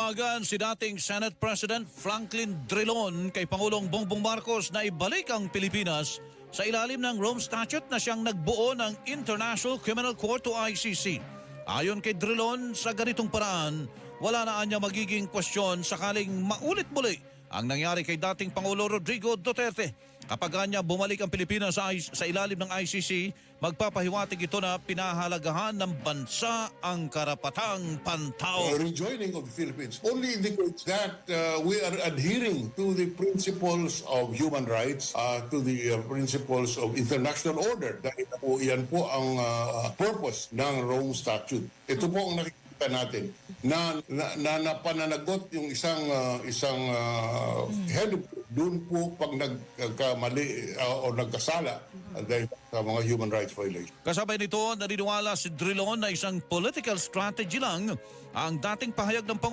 Nanawagan si dating Senate President Franklin Drilon kay Pangulong Bongbong Marcos na ibalik ang Pilipinas sa ilalim ng Rome Statute na siyang nagbuo ng International Criminal Court o ICC. Ayon kay Drilon, sa ganitong paraan, wala na anya magiging kwestiyon sakaling maulit muli ang nangyari kay dating Pangulo Rodrigo Duterte. Kapag niya bumalik ang Pilipinas sa, sa ilalim ng ICC, magpapahiwatig ito na pinahalagahan ng bansa ang karapatang pantao. uh, rejoining of the Philippines only indicates that uh, we are adhering to the principles of human rights, uh, to the uh, principles of international order. Dahil po, yan po ang uh, purpose ng Rome Statute. Ito po ang nakikita natin na, na, na napananagot yung isang uh, isang uh, head doon po pag nagkamali uh, o nagkasala uh, dahil sa mga human rights violations. Kasabay nito, naniniwala si Drilon na isang political strategy lang ang dating pahayag ng Pangulo